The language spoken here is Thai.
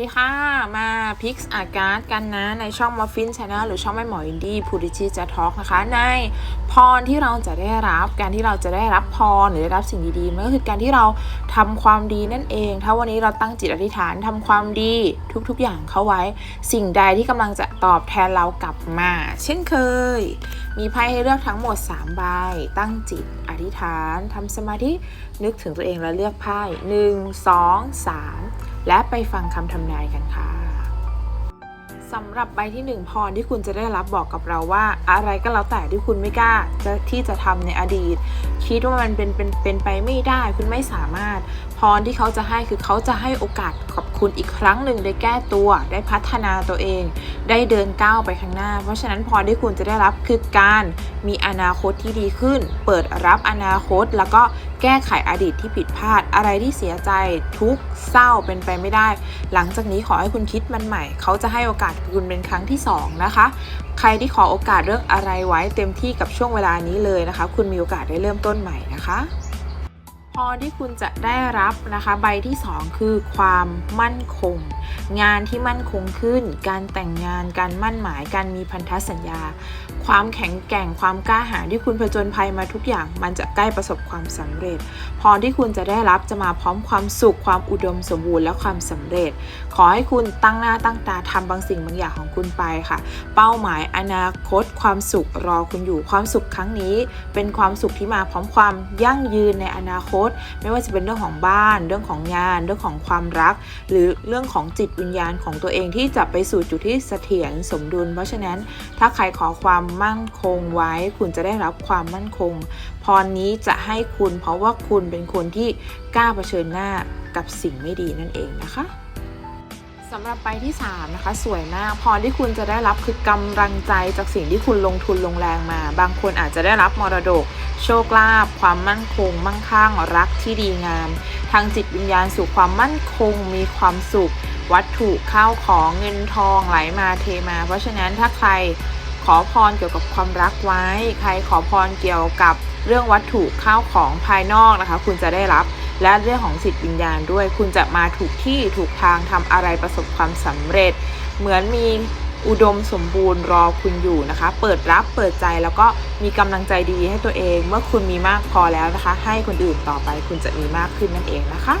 ดีค่ะ มาพิกซ์อาการ์ดกันนะ ในช่อง Muffin Channel หรือช่องแม่หมออินดี้พูดิชิจะทอล์กนะคะ ในพรที่เราจะได้รับการที่เราจะได้รับพรหรือได้รับสิ่งดีๆมันก็คือการที่เราทำความดีนั่นเอง ถ้าวันนี้เราตั้งจิตอธิษฐานทำความดีทุกๆอย่างเข้าไว้ สิ่งใดที่กำลังจะตอบแทนเรากลับมา เช่นเคย มีไพ่ให้เลือกทั้งหมด3ใบตั้งจิตอธิษฐานทำสมาธินึกถึงตัวเองแล้วเลือกไพ่1 2 3 และไปฟังคำทำนายกันค่ะสำหรับใบที่ 1 พรที่คุณจะได้รับบอกกับเราว่า อะไรก็แล้วแต่ที่คุณไม่กล้าจะที่จะทำในอดีต คิดว่ามันเป็นเป็นเป็นไปไม่ได้คุณไม่สามารถ พรที่เขาจะให้คือเขาจะให้โอกาสกับคุณอีกครั้งหนึ่งได้แก้ตัว ได้พัฒนาตัวเอง ได้เดินก้าวไปข้างหน้า เพราะฉะนั้นพรที่คุณจะได้รับคือการมีอนาคตที่ดีขึ้น เปิดรับอนาคต แล้วก็แก้ไขอดีตที่ผิดพลาด อะไรที่เสียใจทุกเศร้าเป็นไปไม่ได้ หลังจากนี้ขอให้คุณคิดมันใหม่ เขาจะให้โอกาสคุณเป็นครั้งที่สองนะคะ ใครที่ขอโอกาสเรื่องอะไรไว้เต็มที่กับช่วงเวลานี้เลยนะคะ คุณมีโอกาสได้เริ่มต้นใหม่นะคะ พรที่คุณจะได้รับนะคะใบที่ 2 คือความมั่นคง งานที่มั่นคงขึ้น การแต่งงานการมั่นหมายการมีพันธสัญญา ความแข็งแกร่งความกล้าหาญที่คุณผจญภัยมาทุกอย่าง มันจะใกล้ประสบความสำเร็จ พรที่คุณจะได้รับจะมาพร้อมความสุข ความอุดมสมบูรณ์และความสำเร็จ ขอให้คุณตั้งหน้าตั้งตาทำบางสิ่งบางอย่างของคุณไปค่ะ เป้าหมายอนาคต ความสุขรอคุณอยู่ความสุขครั้งนี้ เป็นความสุขที่มาพร้อมความยั่งยืนในอนาคตไม่ว่าจะเป็นเรื่องของบ้าน เรื่องของงาน เรื่องของความรัก หรือเรื่องของจิตวิญญาณของตัวเองที่จะไปสู่จุดที่เสถียรสมดุล เพราะฉะนั้นถ้าใครขอความมั่นคงไว้ คุณจะได้รับความมั่นคง พรนี้จะให้คุณเพราะว่าคุณเป็นคนที่กล้าเผชิญหน้ากับสิ่งไม่ดีนั่นเองนะคะสำหรับใบที่ 3 นะคะ สวยมากพรที่คุณจะได้รับคือกำลังใจจากสิ่งที่คุณลงทุนลงแรงมา บางคนอาจจะได้รับมรดก โชคลาภความมั่นคง มั่งคั่งรักที่ดีงาม ทางจิตวิญญาณสู่ความมั่นคงมีความสุข วัตถุข้าวของเงินทองไหลมาเทมา เพราะฉะนั้นถ้าใครขอพรเกี่ยวกับความรักไว้ ใครขอพรเกี่ยวกับเรื่องวัตถุข้าวของภายนอกนะคะ คุณจะได้รับและเรื่องของจิตวิญญาณด้วย คุณจะมาถูกที่ถูกทางทำอะไรประสบความสำเร็จ เหมือนมี อุดมสมบูรณ์รอคุณอยู่นะคะ เปิดรับเปิดใจแล้วก็มีกำลังใจดีให้ตัวเอง เมื่อคุณมีมากพอแล้วนะคะ ให้คนอื่นต่อไปคุณจะมีมากขึ้นนั่นเองนะคะ